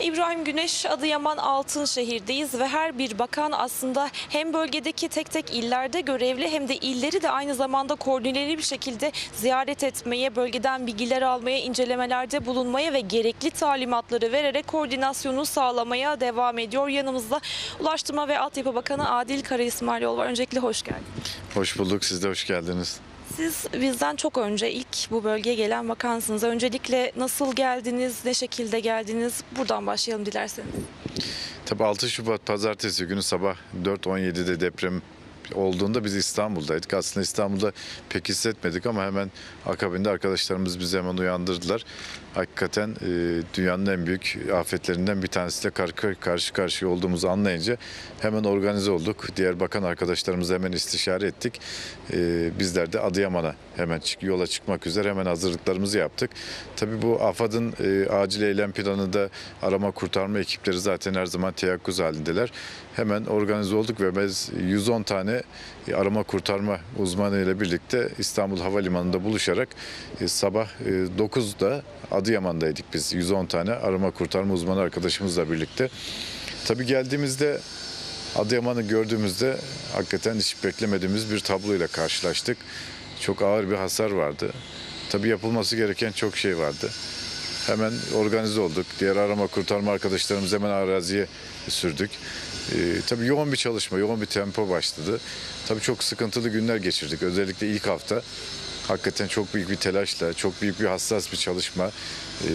İbrahim Güneş, Adıyaman Altınşehir'deyiz ve her bir bakan aslında hem bölgedeki tek tek illerde görevli hem de illeri de aynı zamanda koordineli bir şekilde ziyaret etmeye, bölgeden bilgiler almaya, incelemelerde bulunmaya ve gerekli talimatları vererek koordinasyonu sağlamaya devam ediyor. Yanımızda Ulaştırma ve Altyapı Bakanı Adil Kara İsmailoğlu var. Öncelikle hoş geldiniz. Hoş bulduk. Siz de hoş geldiniz. Siz bizden çok önce ilk bu bölgeye gelen bakansınız. Öncelikle nasıl geldiniz, ne şekilde geldiniz? Buradan başlayalım dilerseniz. Tabii 6 Şubat pazartesi günü sabah 4.17'de deprem olduğunda biz İstanbul'daydık. Aslında İstanbul'da pek hissetmedik ama hemen akabinde arkadaşlarımız bizi hemen uyandırdılar. Hakikaten e, dünyanın en büyük afetlerinden bir tanesiyle karşı, karşı karşıya olduğumuzu anlayınca hemen organize olduk. Diğer bakan arkadaşlarımızla hemen istişare ettik. E, bizler de Adıyaman'a hemen çık, yola çıkmak üzere hemen hazırlıklarımızı yaptık. Tabii bu AFAD'ın e, acil eylem planında arama kurtarma ekipleri zaten her zaman teyakkuz halindeler. Hemen organize olduk ve biz 110 tane e, arama kurtarma uzmanı ile birlikte İstanbul Havalimanı'nda buluşarak e, sabah e, 9'da Adıyaman'daydık biz 110 tane arama kurtarma uzmanı arkadaşımızla birlikte. Tabii geldiğimizde Adıyaman'ı gördüğümüzde hakikaten hiç beklemediğimiz bir tabloyla karşılaştık. Çok ağır bir hasar vardı. Tabii yapılması gereken çok şey vardı. Hemen organize olduk. Diğer arama kurtarma arkadaşlarımız hemen araziye sürdük. Ee, tabii yoğun bir çalışma, yoğun bir tempo başladı. Tabii çok sıkıntılı günler geçirdik. Özellikle ilk hafta hakikaten çok büyük bir telaşla, çok büyük bir hassas bir çalışma. Ee,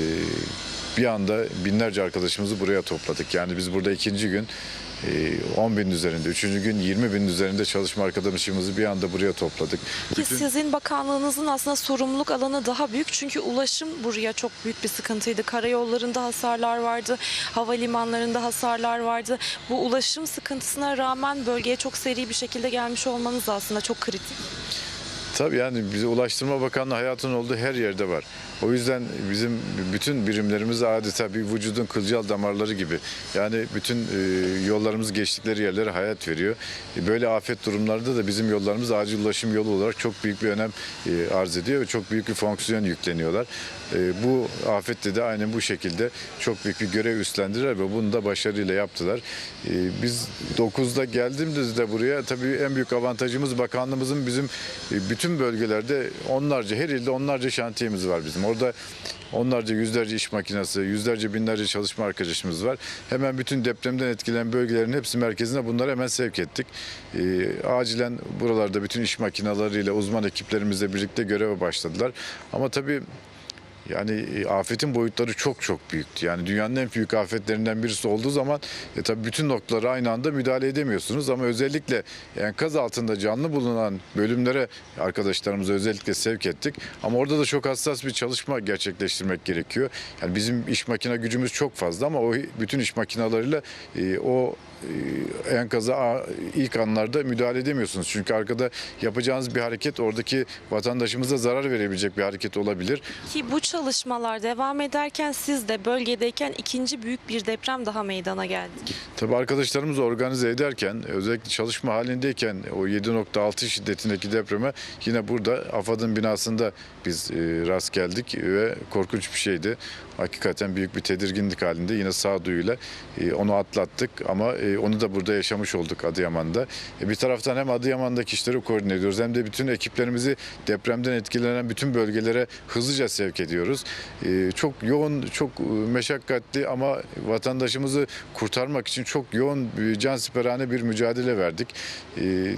bir anda binlerce arkadaşımızı buraya topladık. Yani biz burada ikinci gün e, 10 bin üzerinde, üçüncü gün 20 bin üzerinde çalışma arkadaşımızı bir anda buraya topladık. Ki sizin bakanlığınızın aslında sorumluluk alanı daha büyük çünkü ulaşım buraya çok büyük bir sıkıntıydı. Karayollarında hasarlar vardı, havalimanlarında hasarlar vardı. Bu ulaşım sıkıntısına rağmen bölgeye çok seri bir şekilde gelmiş olmanız da aslında çok kritik. Tabii yani bize Ulaştırma Bakanlığı hayatın olduğu her yerde var. O yüzden bizim bütün birimlerimiz adeta bir vücudun kılcal damarları gibi. Yani bütün e, yollarımız geçtikleri yerlere hayat veriyor. E, Böyle afet durumlarda da bizim yollarımız acil ulaşım yolu olarak çok büyük bir önem e, arz ediyor ve çok büyük bir fonksiyon yükleniyorlar. Bu afette de aynen bu şekilde çok büyük bir görev üstlendiler ve bunu da başarıyla yaptılar. Biz 9'da geldiğimizde buraya tabii en büyük avantajımız bakanlığımızın bizim e, bütün bölgelerde onlarca her ilde onlarca şantiyemiz var bizim. Orada onlarca yüzlerce iş makinesi, yüzlerce binlerce çalışma arkadaşımız var. Hemen bütün depremden etkilenen bölgelerin hepsi merkezine bunları hemen sevk ettik. E, acilen buralarda bütün iş makineleriyle uzman ekiplerimizle birlikte göreve başladılar. Ama tabii yani e, afetin boyutları çok çok büyüktü. Yani dünyanın en büyük afetlerinden birisi olduğu zaman e, tabii bütün noktalara aynı anda müdahale edemiyorsunuz. Ama özellikle enkaz altında canlı bulunan bölümlere arkadaşlarımızı özellikle sevk ettik. Ama orada da çok hassas bir çalışma gerçekleştirmek gerekiyor. Yani bizim iş makine gücümüz çok fazla ama o bütün iş makinalarıyla e, o e, enkaza ilk anlarda müdahale edemiyorsunuz. Çünkü arkada yapacağınız bir hareket oradaki vatandaşımıza zarar verebilecek bir hareket olabilir. Ki bu çalışmalar devam ederken siz de bölgedeyken ikinci büyük bir deprem daha meydana geldi. Tabii arkadaşlarımız organize ederken özellikle çalışma halindeyken o 7.6 şiddetindeki depreme yine burada AFAD'ın binasında biz e, rast geldik ve korkunç bir şeydi. Hakikaten büyük bir tedirginlik halinde yine sağduyuyla e, onu atlattık ama e, onu da burada yaşamış olduk Adıyaman'da. E, bir taraftan hem Adıyaman'daki işleri koordine ediyoruz hem de bütün ekiplerimizi depremden etkilenen bütün bölgelere hızlıca sevk ediyoruz. Çok yoğun, çok meşakkatli ama vatandaşımızı kurtarmak için çok yoğun, bir cansiperane bir mücadele verdik.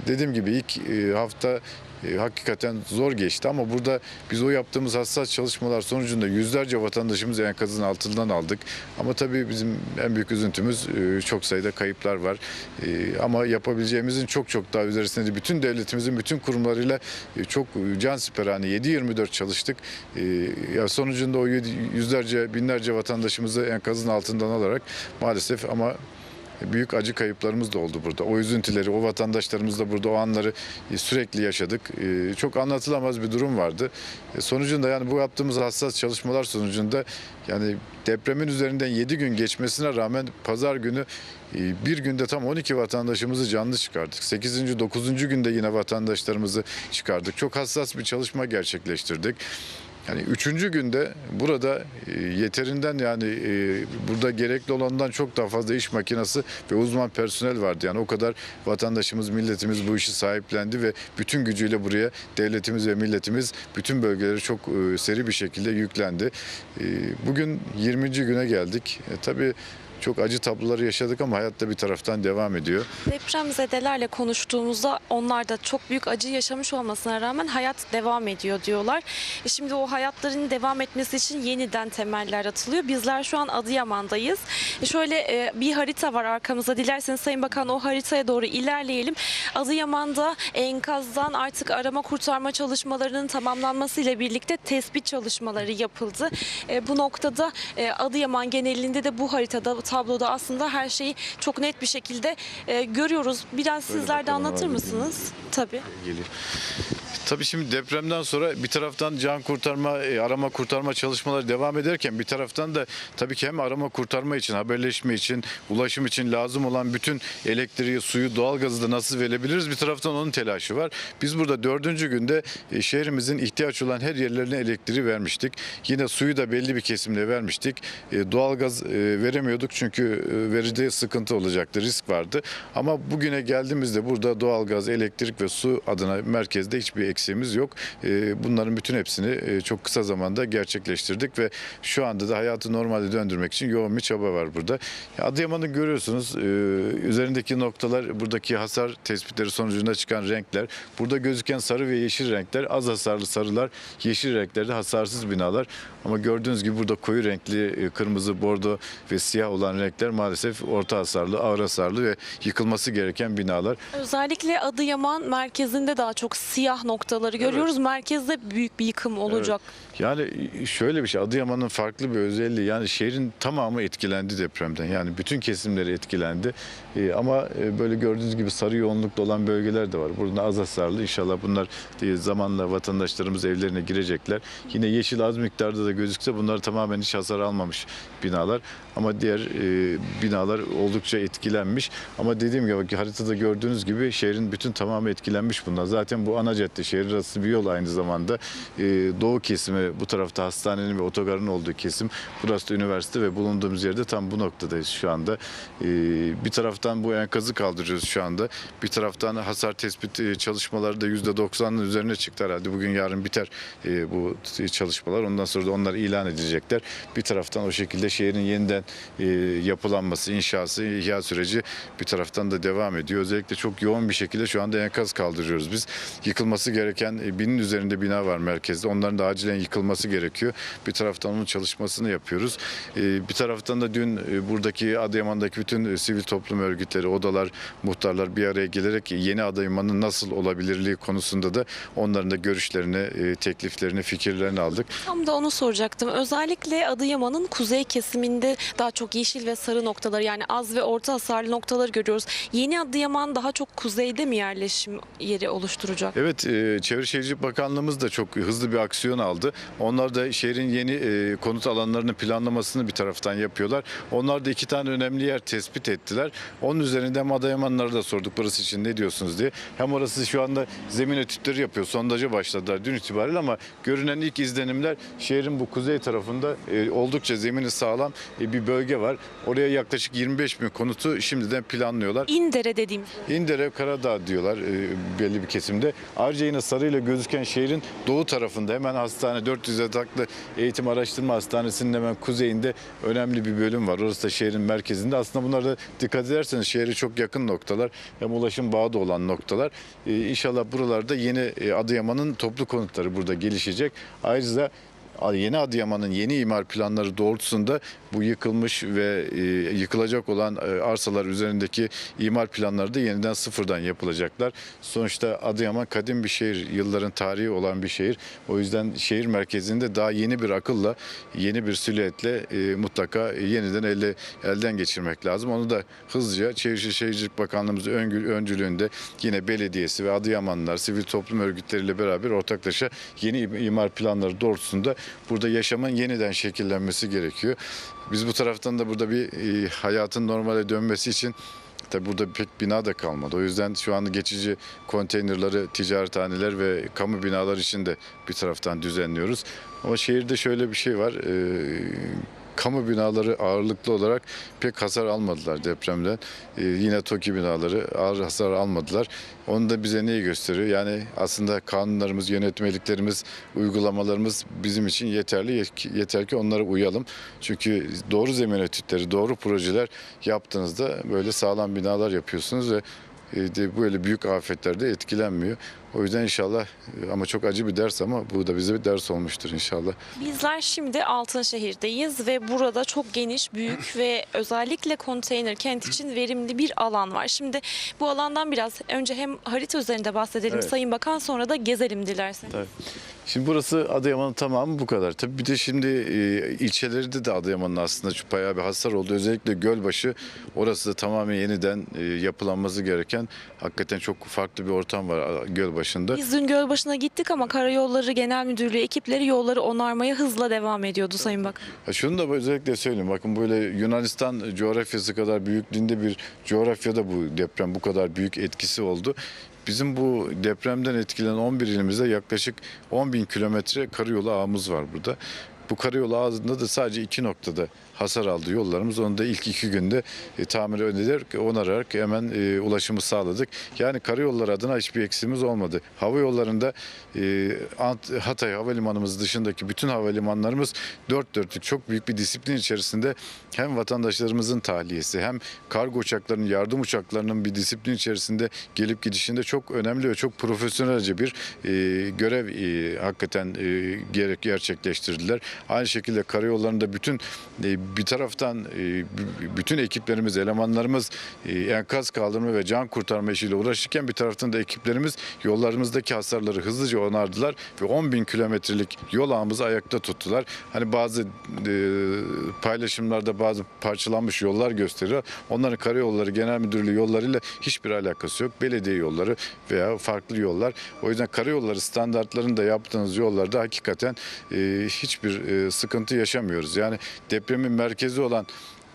Dediğim gibi ilk hafta e, hakikaten zor geçti ama burada biz o yaptığımız hassas çalışmalar sonucunda yüzlerce vatandaşımızı enkazın altından aldık. Ama tabii bizim en büyük üzüntümüz e, çok sayıda kayıplar var. E, ama yapabileceğimizin çok çok daha üzerinde bütün devletimizin bütün kurumlarıyla çok cansiperane 7-24 çalıştık. Ya sonucunda o yüz- yüzlerce binlerce vatandaşımızı enkazın altından alarak maalesef ama büyük acı kayıplarımız da oldu burada. O üzüntüleri, o vatandaşlarımız da burada o anları e, sürekli yaşadık. E, Çok anlatılamaz bir durum vardı. E, Sonucunda yani bu yaptığımız hassas çalışmalar sonucunda yani depremin üzerinden 7 gün geçmesine rağmen pazar günü bir günde tam 12 vatandaşımızı canlı çıkardık. 8. 9. günde yine vatandaşlarımızı çıkardık. Çok hassas bir çalışma gerçekleştirdik. Yani üçüncü günde burada e, yeterinden yani e, burada gerekli olandan çok daha fazla iş makinesi ve uzman personel vardı. Yani o kadar vatandaşımız, milletimiz bu işi sahiplendi ve bütün gücüyle buraya devletimiz ve milletimiz bütün bölgeleri çok e, seri bir şekilde yüklendi. Bugün 20. güne geldik. E, Tabii çok acı tabloları yaşadık ama hayatta bir taraftan devam ediyor. Depremzedelerle konuştuğumuzda onlar da çok büyük acı yaşamış olmasına rağmen hayat devam ediyor diyorlar. E Şimdi o hayatların devam etmesi için yeniden temeller atılıyor. Bizler şu an Adıyaman'dayız. E Şöyle e, bir harita var arkamızda. Dilerseniz Sayın Bakan o haritaya doğru ilerleyelim. Adıyaman'da enkazdan artık arama kurtarma çalışmalarının tamamlanmasıyla birlikte tespit çalışmaları yapıldı. E, Bu noktada e, Adıyaman genelinde de bu haritada, tabloda aslında her şeyi çok net bir şekilde e, görüyoruz. Biraz sizler de anlatır mısınız? Tabii. geliyor. Tabii şimdi depremden sonra bir taraftan can kurtarma, e, arama kurtarma çalışmaları devam ederken bir taraftan da tabii ki hem arama kurtarma için, haberleşme için, ulaşım için lazım olan bütün elektriği, suyu, doğalgazı da nasıl verebiliriz? Bir taraftan onun telaşı var. Biz burada dördüncü günde e, şehrimizin ihtiyaç olan her yerlerine elektriği vermiştik. Yine suyu da belli bir kesimde vermiştik. E, Doğalgaz veremiyorduk çünkü veride sıkıntı olacaktı, risk vardı. Ama bugüne geldiğimizde burada doğalgaz, elektrik ve su adına merkezde hiçbir eksiğimiz yok. E, Bunların bütün hepsini e, çok kısa zamanda gerçekleştirdik ve şu anda da hayatı normale döndürmek için yoğun bir çaba var burada. Ya Adıyaman'ı görüyorsunuz. e, Üzerindeki noktalar buradaki hasar tespitleri sonucunda çıkan renkler. Burada gözüken sarı ve yeşil renkler az hasarlı sarılar, yeşil renklerde hasarsız binalar. Ama gördüğünüz gibi burada koyu renkli e, kırmızı, bordo ve siyah olan renkler maalesef orta hasarlı, ağır hasarlı ve yıkılması gereken binalar. Özellikle Adıyaman merkezinde daha çok siyah noktaları görüyoruz. Merkezde büyük bir yıkım olacak. Yani şöyle bir şey Adıyaman'ın farklı bir özelliği yani şehrin tamamı etkilendi depremden. Yani bütün kesimleri etkilendi. Ee, ama e, böyle gördüğünüz gibi sarı yoğunlukta olan bölgeler de var. Burada az hasarlı inşallah bunlar e, zamanla vatandaşlarımız evlerine girecekler. Yine yeşil az miktarda da gözükse bunlar tamamen hiç hasar almamış binalar. Ama diğer e, binalar oldukça etkilenmiş. Ama dediğim gibi haritada gördüğünüz gibi şehrin bütün tamamı etkilenmiş bunlar. Zaten bu ana cadde şehir arası bir yol aynı zamanda. E, doğu kesimi bu tarafta hastanenin ve otogarın olduğu kesim. Burası da üniversite ve bulunduğumuz yerde tam bu noktadayız şu anda. E, bir taraftan bu enkazı kaldırıyoruz şu anda. Bir taraftan hasar tespit e, çalışmaları da %90'ın üzerine çıktı herhalde. Bugün yarın biter e, bu çalışmalar. Ondan sonra da onlar ilan edilecekler. Bir taraftan o şekilde şehrin yeniden e, yapılanması, inşası, ihya süreci bir taraftan da devam ediyor. Özellikle çok yoğun bir şekilde şu anda enkaz kaldırıyoruz biz. Yıkılması gereken e, binin üzerinde bina var merkezde. Onların da acilen yıkılması gerekiyor. Bir taraftan onun çalışmasını yapıyoruz. E, bir taraftan da dün e, buradaki Adıyaman'daki bütün sivil toplum örgütleri, odalar, muhtarlar bir araya gelerek yeni Adıyaman'ın nasıl olabilirliği konusunda da onların da görüşlerini, tekliflerini, fikirlerini aldık. Tam da onu soracaktım. Özellikle Adıyaman'ın kuzey kesiminde daha çok yeşil ve sarı noktaları yani az ve orta hasarlı noktaları görüyoruz. Yeni Adıyaman daha çok kuzeyde mi yerleşim yeri oluşturacak? Evet, e, Çevre Şehircilik Bakanlığımız da çok hızlı bir aksiyon aldı. Onlar da şehrin yeni e, konut alanlarının planlamasını bir taraftan yapıyorlar. Onlar da iki tane önemli yer tespit ettiler. Onun üzerinde hem Adıyamanlara da sorduk burası için ne diyorsunuz diye. Hem orası şu anda zemin etütleri yapıyor. Sondaja başladılar dün itibariyle ama görünen ilk izlenimler şehrin bu kuzey tarafında e, oldukça zemini sağlam e, bir bölge var. Oraya yaklaşık 25 bin konutu şimdiden planlıyorlar. İndere dediğimiz. İndere, Karadağ diyorlar belli bir kesimde. Ayrıca yine sarıyla gözüken şehrin doğu tarafında hemen hastane 400 yataklı eğitim araştırma hastanesinin hemen kuzeyinde önemli bir bölüm var. Orası da şehrin merkezinde. Aslında bunlar dikkat ederseniz şehre çok yakın noktalar. Hem ulaşım bağı da olan noktalar. E, inşallah buralarda yeni e, Adıyaman'ın toplu konutları burada gelişecek. Ayrıca Yeni Adıyaman'ın yeni imar planları doğrultusunda bu yıkılmış ve e, yıkılacak olan e, arsalar üzerindeki imar planları da yeniden sıfırdan yapılacaklar. Sonuçta Adıyaman kadim bir şehir, yılların tarihi olan bir şehir. O yüzden şehir merkezinde daha yeni bir akılla, yeni bir silüetle e, mutlaka yeniden elde, elden geçirmek lazım. Onu da hızlıca Çevre Şehircilik Bakanlığımız öncülüğünde yine belediyesi ve Adıyamanlılar, sivil toplum örgütleriyle beraber ortaklaşa yeni im- imar planları doğrultusunda burada yaşamın yeniden şekillenmesi gerekiyor. Biz bu taraftan da burada bir e, hayatın normale dönmesi için Tabi burada pek bina da kalmadı. O yüzden şu anda geçici konteynerları ticarethaneler ve kamu binalar için de bir taraftan düzenliyoruz. Ama şehirde şöyle bir şey var. Ee, kamu binaları ağırlıklı olarak pek hasar almadılar depremden. Ee, yine TOKİ binaları ağır hasar almadılar. Onu da bize neyi gösteriyor? Yani aslında kanunlarımız, yönetmeliklerimiz, uygulamalarımız bizim için yeterli. Yet- Yeter ki onlara uyalım. Çünkü doğru zemin etütleri, doğru projeler yaptığınızda böyle sağlam binalar yapıyorsunuz ve e, de böyle büyük afetlerde etkilenmiyor. O yüzden inşallah e, ama çok acı bir ders ama bu da bize bir ders olmuştur inşallah. Bizler şimdi Altınşehir'deyiz ve burada çok geniş, büyük ve özellikle konteyner kent için verimli bir alan var. Şimdi bu alandan biraz önce hem harita üzerinde bahsedelim Evet. Sayın Bakan sonra da gezelim dilerseniz. Tabii. Şimdi burası Adıyaman'ın tamamı bu kadar. Tabii bir de şimdi e, ilçelerinde de Adıyaman'ın aslında şu bayağı bir hasar oldu. Özellikle Gölbaşı orası da tamamen yeniden e, yapılanması gereken hakikaten çok farklı bir ortam var a, Gölbaşı'nda. Biz dün Gölbaşı'na gittik ama Karayolları Genel Müdürlüğü ekipleri yolları onarmaya hızla devam ediyordu Sayın. Ha şunu da özellikle söyleyeyim. Bakın böyle Yunanistan coğrafyası kadar büyüklüğünde bir coğrafyada bu deprem bu kadar büyük etkisi oldu. Bizim bu depremden etkilenen 11 ilimizde yaklaşık 10 bin kilometre karayolu ağımız var burada. Bu karayolu ağında da sadece iki noktada hasar aldı yollarımız. Onu da ilk iki günde e, tamir ederek, onararak hemen e, ulaşımı sağladık. Yani karayolları adına hiçbir eksiğimiz olmadı. Hava yollarında e, Hatay Havalimanımız dışındaki bütün havalimanlarımız dört dörtlük çok büyük bir disiplin içerisinde hem vatandaşlarımızın tahliyesi hem kargo uçaklarının, yardım uçaklarının bir disiplin içerisinde gelip gidişinde çok önemli ve çok profesyonelce bir e, görev e, hakikaten e, gerek gerçekleştirdiler. Aynı şekilde karayollarında bütün e, bir taraftan e, bütün ekiplerimiz, elemanlarımız enkaz kaldırma ve can kurtarma işiyle uğraşırken bir taraftan da ekiplerimiz yollarımızdaki hasarları hızlıca onardılar ve 10 bin kilometrelik yol ağımızı ayakta tuttular. Hani bazı e, paylaşımlarda bazı parçalanmış yollar gösteriyor. Onların karayolları genel müdürlüğü yollarıyla hiçbir alakası yok. Belediye yolları veya farklı yollar. O yüzden karayolları standartlarında yaptığınız yollarda hakikaten e, hiçbir sıkıntı yaşamıyoruz. Yani depremin merkezi olan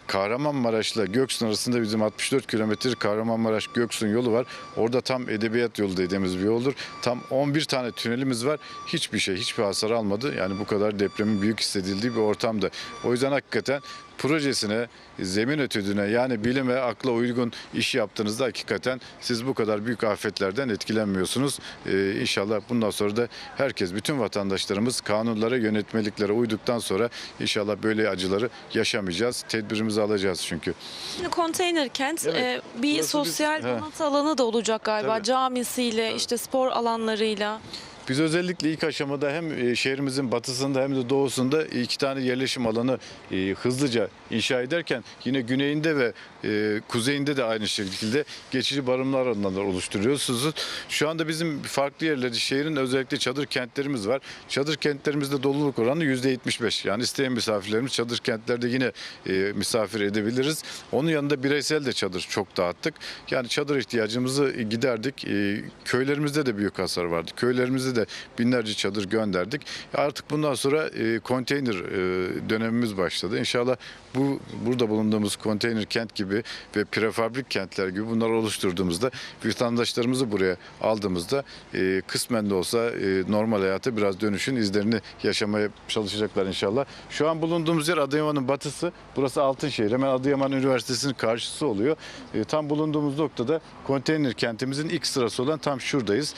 Kahramanmaraş'la Göksun arasında bizim 64 kilometre Kahramanmaraş Göksun yolu var. Orada tam edebiyat yolu dediğimiz bir yoldur. Tam 11 tane tünelimiz var. Hiçbir şey, hiçbir hasar almadı. Yani bu kadar depremin büyük hissedildiği bir ortamda. O yüzden hakikaten projesine, zemin etüdüne yani bilime, akla uygun iş yaptığınızda hakikaten siz bu kadar büyük afetlerden etkilenmiyorsunuz. Ee, inşallah bundan sonra da herkes, bütün vatandaşlarımız kanunlara, yönetmeliklere uyduktan sonra inşallah böyle acıları yaşamayacağız. Tedbirimizi alacağız çünkü. Şimdi konteyner kent Evet. e, bir sosyal donat alanı da olacak galiba. Tabii. Camisiyle, işte spor alanlarıyla. Biz özellikle ilk aşamada hem e, şehrimizin batısında hem de doğusunda iki tane yerleşim alanı e, hızlıca inşa ederken yine güneyinde ve e, kuzeyinde de aynı şekilde geçici barınma alanları oluşturuyorsunuz. Şu anda bizim farklı yerlerde şehrin özellikle çadır kentlerimiz var. Çadır kentlerimizde doluluk oranı %75. Yani isteyen misafirlerimiz çadır kentlerde yine e, misafir edebiliriz. Onun yanında bireysel de çadır çok dağıttık. Yani çadır ihtiyacımızı giderdik. E, köylerimizde de büyük hasar vardı. Köylerimizde de binlerce çadır gönderdik. Artık bundan sonra e, konteyner e, dönemimiz başladı. İnşallah bu burada bulunduğumuz konteyner kent gibi ve prefabrik kentler gibi bunları oluşturduğumuzda vatandaşlarımızı buraya aldığımızda e, kısmen de olsa e, normal hayata biraz dönüşün izlerini yaşamaya çalışacaklar inşallah. Şu an bulunduğumuz yer Adıyaman'ın batısı. Burası Altınşehir. Hemen Adıyaman Üniversitesi'nin karşısı oluyor. E, tam bulunduğumuz noktada konteyner kentimizin ilk sırası olan tam şuradayız.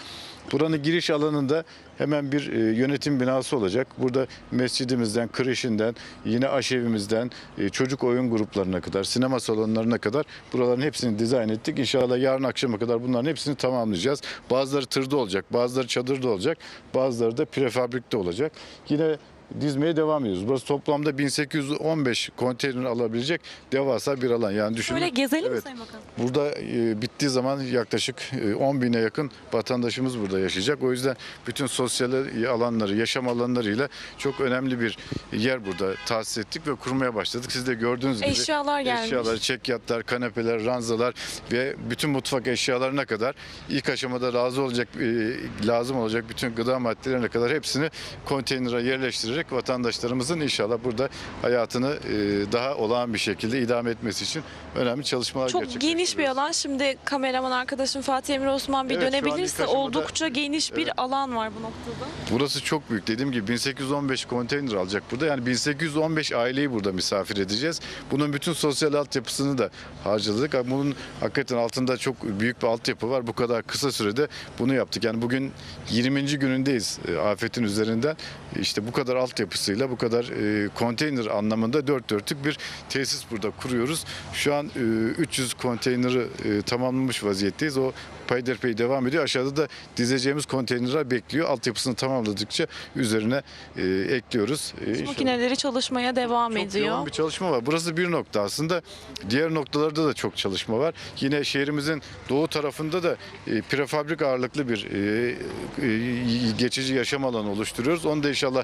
Buranın giriş alanında hemen bir e, yönetim binası olacak. Burada mescidimizden, kreşinden, yine aşevimizden, e, çocuk oyun gruplarına kadar, sinema salonlarına kadar buraların hepsini dizayn ettik. İnşallah yarın akşama kadar bunların hepsini tamamlayacağız. Bazıları tırda olacak, bazıları çadırda olacak, bazıları da prefabrikte olacak. Yine dizmeye devam ediyoruz. Burası toplamda 1815 konteyner alabilecek devasa bir alan. Yani düşünün. Şöyle gezelim mi Evet. Sayın Bakan? Burada e, bittiği zaman yaklaşık e, 10 bine yakın vatandaşımız burada yaşayacak. O yüzden bütün sosyal alanları, yaşam alanlarıyla çok önemli bir yer burada tahsis ettik ve kurmaya başladık. Siz de gördüğünüz gibi Eşyalar gelmiş. eşyalar, çekyatlar, kanepeler, ranzalar ve bütün mutfak eşyalarına kadar ilk aşamada lazım olacak e, lazım olacak bütün gıda maddelerine kadar hepsini konteynere yerleştirerek vererek vatandaşlarımızın inşallah burada hayatını e, daha olağan bir şekilde idame etmesi için önemli çalışmalar Çok geniş bir alan. Şimdi kameraman arkadaşım Fatih Emre Osman bir Evet, dönebilirse oldukça geniş bir Evet. alan var bu noktada. Burası çok büyük. Dediğim gibi 1815 konteyner alacak burada. Yani 1815 aileyi burada misafir edeceğiz. Bunun bütün sosyal altyapısını da harcadık. Bunun hakikaten altında çok büyük bir altyapı var. Bu kadar kısa sürede bunu yaptık. Yani bugün 20. günündeyiz e, afetin üzerinden. İşte bu kadar altyapısıyla bu kadar e, konteyner anlamında dört dörtlük bir tesis burada kuruyoruz. Şu an e, 300 konteyneri e, tamamlamış vaziyetteyiz. O peyderpey devam ediyor. Aşağıda da dizeceğimiz konteynerler bekliyor. Altyapısını tamamladıkça üzerine e, ekliyoruz. E, inşallah. Makineleri çalışmaya devam Çok ediyor. yoğun bir çalışma var. Burası bir nokta aslında. Diğer noktalarda da çok çalışma var. Yine şehrimizin doğu tarafında da e, prefabrik ağırlıklı bir e, e, geçici yaşam alanı oluşturuyoruz. Onu da inşallah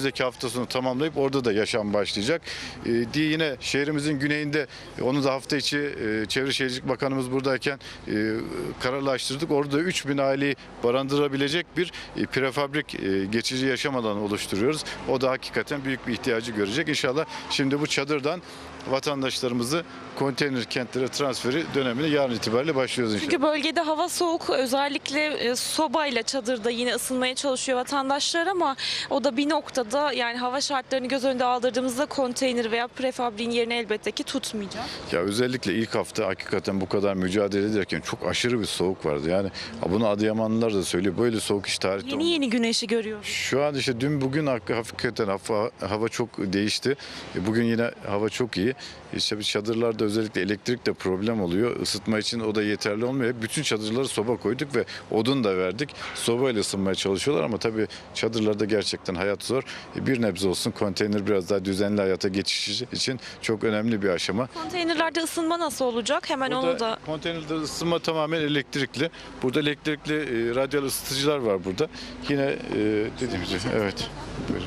önümüzdeki hafta sonu tamamlayıp orada da yaşam başlayacak. E, diye yine şehrimizin güneyinde onu da hafta içi e, Çevre Şehircilik Bakanımız buradayken e, kararlaştırdık. Orada 3000 aileyi barındırabilecek bir e, prefabrik e, geçici yaşam alanı oluşturuyoruz. O da hakikaten büyük bir ihtiyacı görecek. İnşallah şimdi bu çadırdan vatandaşlarımızı konteyner kentlere transferi dönemine yarın itibariyle başlıyoruz inşallah. Çünkü bölgede hava soğuk. Özellikle e, sobayla çadırda yine ısınmaya çalışıyor vatandaşlar ama o da bir noktada yani hava şartlarını göz önünde aldırdığımızda konteyner veya prefabriğin yerini elbette ki tutmayacak. Ya özellikle ilk hafta hakikaten bu kadar mücadele ederken çok aşırı bir soğuk vardı. Yani bunu Adıyamanlılar da söylüyor. Böyle soğuk hiç tarihte Yeni yeni güneşi görüyoruz. Şu an işte dün bugün hak- hakikaten hava, hava çok değişti. E, Bugün yine hava çok iyi. İşte bir çadırlarda özellikle elektrikte problem oluyor. Isıtma için o da yeterli olmuyor. Bütün çadırları soba koyduk ve odun da verdik. Sobayla ısınmaya çalışıyorlar ama tabii çadırlarda gerçekten hayat zor. E, Bir nebze olsun konteyner biraz daha düzenli hayata geçiş için çok önemli bir aşama. Konteynerlerde ısınma nasıl olacak? Hemen onu da konteynerde ısınma tamamen elektrikli. Burada elektrikli e, radyal ısıtıcılar var burada. Yine e, dediğim gibi evet. Buyurun.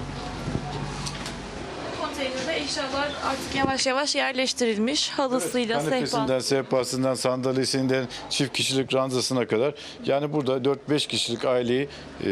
Konteynerde eşyalar artık yavaş yavaş yerleştirilmiş. Halısıyla, sehpa. Kanepesinden, sehpasından, sandalyesinden, çift kişilik ranzasına kadar. Yani burada 4-5 kişilik aileyi e,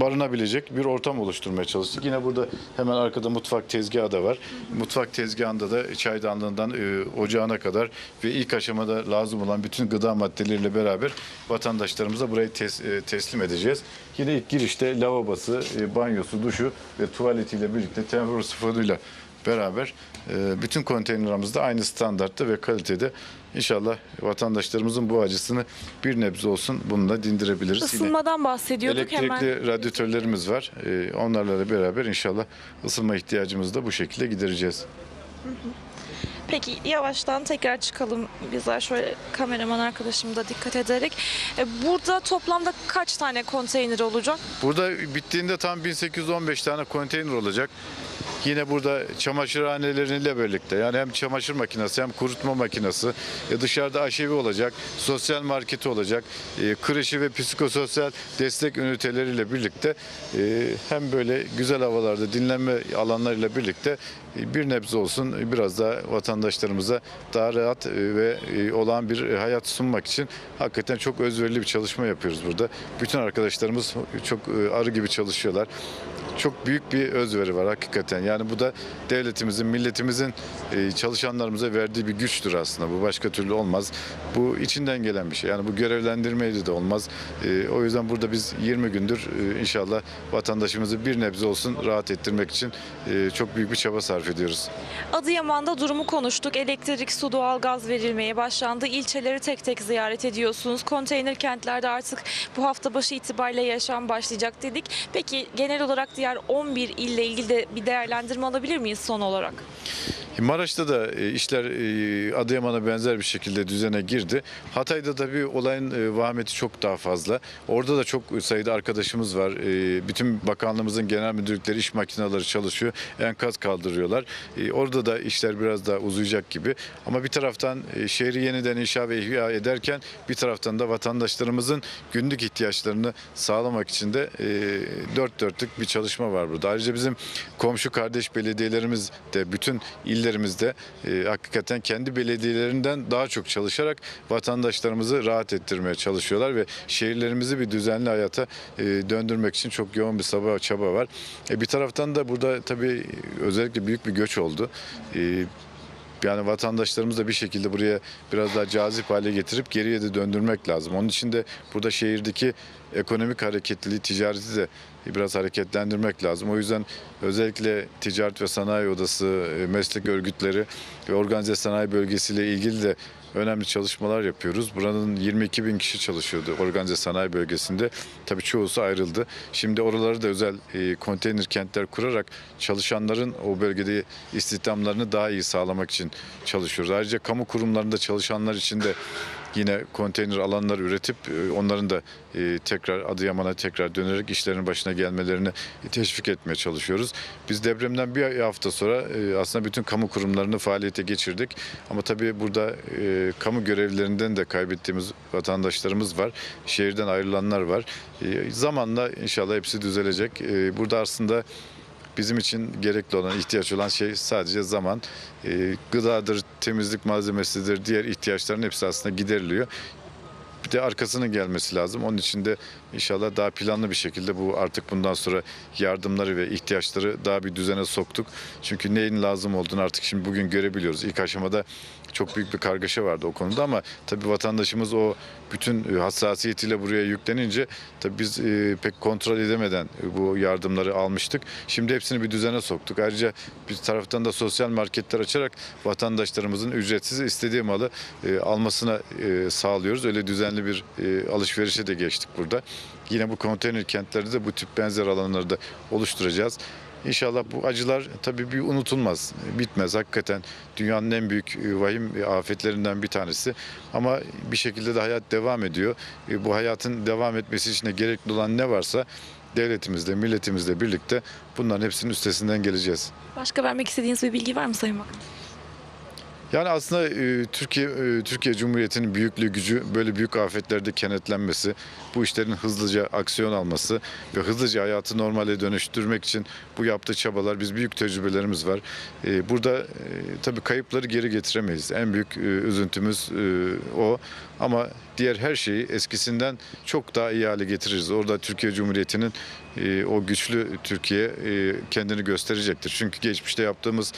barınabilecek bir ortam oluşturmaya çalıştık. Yine burada hemen arkada mutfak tezgahı da var. Mutfak tezgahında da çaydanlığından e, ocağına kadar ve ilk aşamada lazım olan bütün gıda maddeleriyle beraber vatandaşlarımıza burayı tes- e, teslim edeceğiz. Yine ilk girişte lavabosu, e, banyosu, duşu ve tuvaletiyle birlikte temper sıfırıyla beraber e, bütün konteynerlerimizde aynı standartta ve kalitede inşallah vatandaşlarımızın bu acısını bir nebze olsun bununla dindirebiliriz. Isınmadan bahsediyorduk elektrikli hemen. radyatörlerimiz var. E, Onlarla beraber inşallah ısınma ihtiyacımızı da bu şekilde gidereceğiz. Peki yavaştan tekrar çıkalım bizler şöyle kameraman arkadaşım da dikkat ederek. E, Burada toplamda kaç tane konteyner olacak? Burada bittiğinde tam 1815 tane konteyner olacak. Yine burada çamaşırhaneleriyle birlikte yani hem çamaşır makinesi hem kurutma makinesi e dışarıda aşevi olacak, sosyal marketi olacak, e, kreşi ve psikososyal destek üniteleriyle birlikte e, hem böyle güzel havalarda dinlenme alanlarıyla birlikte e, bir nebze olsun biraz daha vatandaşlarımıza daha rahat e, ve e, olağan bir hayat sunmak için hakikaten çok özverili bir çalışma yapıyoruz burada. Bütün arkadaşlarımız çok e, arı gibi çalışıyorlar çok büyük bir özveri var hakikaten. Yani bu da devletimizin, milletimizin e, çalışanlarımıza verdiği bir güçtür aslında. Bu başka türlü olmaz. Bu içinden gelen bir şey. Yani bu görevlendirmeyle de olmaz. E, o yüzden burada biz 20 gündür e, inşallah vatandaşımızı bir nebze olsun rahat ettirmek için çok büyük bir çaba sarf ediyoruz. Adıyaman'da durumu konuştuk. Elektrik, su, doğalgaz verilmeye başlandı. İlçeleri tek tek ziyaret ediyorsunuz. Konteyner kentlerde artık bu hafta başı itibariyle yaşam başlayacak dedik. Peki genel olarak diğer 11 ille ilgili de bir değerlendirme alabilir miyiz son olarak? Maraş'ta da e, işler e, Adıyaman'a benzer bir şekilde düzene girdi. Hatay'da tabii olayın e, vahmeti çok daha fazla. Orada da çok sayıda arkadaşımız var. Bütün bakanlığımızın genel müdürlükleri iş makineleri çalışıyor. Enkaz kaldırıyorlar. Orada da işler biraz daha uzayacak gibi. Ama bir taraftan şehri yeniden inşa ve ihya ederken bir taraftan da vatandaşlarımızın günlük ihtiyaçlarını sağlamak için de dört dörtlük bir çalışma var burada. Ayrıca bizim komşu kardeş belediyelerimiz de bütün iller illerimizde e, hakikaten kendi belediyelerinden daha çok çalışarak vatandaşlarımızı rahat ettirmeye çalışıyorlar ve şehirlerimizi bir düzenli hayata e, döndürmek için çok yoğun bir sabah çaba var. E, bir taraftan da burada tabii özellikle büyük bir göç oldu. E, yani vatandaşlarımız da bir şekilde buraya biraz daha cazip hale getirip geriye de döndürmek lazım. Onun için de burada şehirdeki ekonomik hareketliliği, ticareti de biraz hareketlendirmek lazım. O yüzden özellikle Ticaret ve Sanayi Odası, e, meslek örgütleri ve organize sanayi bölgesiyle ilgili de önemli çalışmalar yapıyoruz. Buranın 22 bin kişi çalışıyordu organize sanayi bölgesinde. Tabii çoğusu ayrıldı. Şimdi oraları da özel e, konteyner kentler kurarak çalışanların o bölgede istihdamlarını daha iyi sağlamak için çalışıyoruz. Ayrıca kamu kurumlarında çalışanlar için de yine konteyner alanlar üretip e, onların da e, tekrar Adıyaman'a tekrar dönerek işlerin başına gelmelerini teşvik etmeye çalışıyoruz. Biz depremden bir hafta sonra e, aslında bütün kamu kurumlarını faaliyete geçirdik. Ama tabii burada kamu görevlilerinden de kaybettiğimiz vatandaşlarımız var. Şehirden ayrılanlar var. Zamanla inşallah hepsi düzelecek. Burada aslında Bizim için gerekli olan, ihtiyaç olan şey sadece zaman. Ee, gıdadır, temizlik malzemesidir, diğer ihtiyaçların hepsi aslında gideriliyor. Bir de arkasının gelmesi lazım. Onun için de inşallah daha planlı bir şekilde bu artık bundan sonra yardımları ve ihtiyaçları daha bir düzene soktuk. Çünkü neyin lazım olduğunu artık şimdi bugün görebiliyoruz. İlk aşamada çok büyük bir kargaşa vardı o konuda ama tabii vatandaşımız o bütün e, hassasiyetiyle buraya yüklenince tabii biz e, pek kontrol edemeden e, bu yardımları almıştık. Şimdi hepsini bir düzene soktuk. Ayrıca bir taraftan da sosyal marketler açarak vatandaşlarımızın ücretsiz istediği malı almasına sağlıyoruz. Öyle düzenli bir alışverişe de geçtik burada. Yine bu konteyner kentlerde de bu tip benzer alanları da oluşturacağız. İnşallah bu acılar tabii bir unutulmaz, bitmez. Hakikaten dünyanın en büyük e, vahim afetlerinden bir tanesi. Ama bir şekilde de hayat devam ediyor. E, Bu hayatın devam etmesi için de gerekli olan ne varsa devletimizle, milletimizle birlikte bunların hepsinin üstesinden geleceğiz. Başka vermek istediğiniz bir bilgi var mı Sayın Bakan? Yani aslında e, Türkiye e, Türkiye Cumhuriyeti'nin büyüklüğü gücü böyle büyük afetlerde kenetlenmesi, bu işlerin hızlıca aksiyon alması ve hızlıca hayatı normale dönüştürmek için bu yaptığı çabalar biz büyük tecrübelerimiz var. E, Burada tabii kayıpları geri getiremeyiz. En büyük üzüntümüz o. Ama diğer her şeyi eskisinden çok daha iyi hale getiririz. Orada Türkiye Cumhuriyeti'nin o güçlü Türkiye kendini gösterecektir. Çünkü geçmişte yaptığımız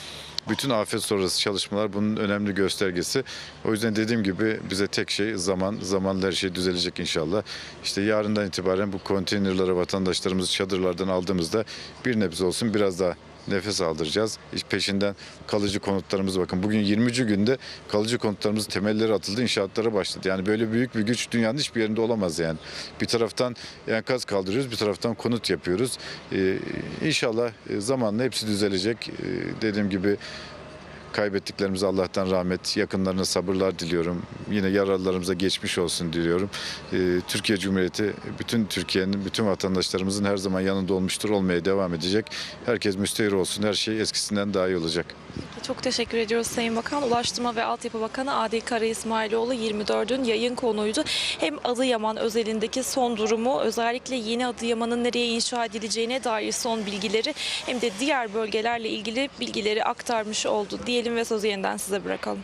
bütün afet sonrası çalışmalar bunun önemli göstergesi. O yüzden dediğim gibi bize tek şey zaman. Zamanla her şey düzelecek inşallah. İşte yarından itibaren bu konteynerları vatandaşlarımızı çadırlardan aldığımızda bir nebze olsun biraz daha nefes aldıracağız. İş peşinden kalıcı konutlarımız bakın. Bugün 20. günde kalıcı konutlarımızın temelleri atıldı, inşaatlara başladı. Yani böyle büyük bir güç dünyanın hiçbir yerinde olamaz yani. Bir taraftan enkaz kaldırıyoruz, bir taraftan konut yapıyoruz. Ee, inşallah e, zamanla hepsi düzelecek. Ee, dediğim gibi kaybettiklerimize Allah'tan rahmet, yakınlarına sabırlar diliyorum. Yine yaralılarımıza geçmiş olsun diliyorum. Ee, Türkiye Cumhuriyeti bütün Türkiye'nin, bütün vatandaşlarımızın her zaman yanında olmuştur, olmaya devam edecek. Herkes müstehir olsun, her şey eskisinden daha iyi olacak. Çok teşekkür ediyoruz Sayın Bakan. Ulaştırma ve Altyapı Bakanı Adil Kara İsmailoğlu 24'ün yayın konuydu. Hem Adıyaman özelindeki son durumu özellikle yeni Adıyaman'ın nereye inşa edileceğine dair son bilgileri hem de diğer bölgelerle ilgili bilgileri aktarmış oldu diyelim ve sözü yeniden size bırakalım.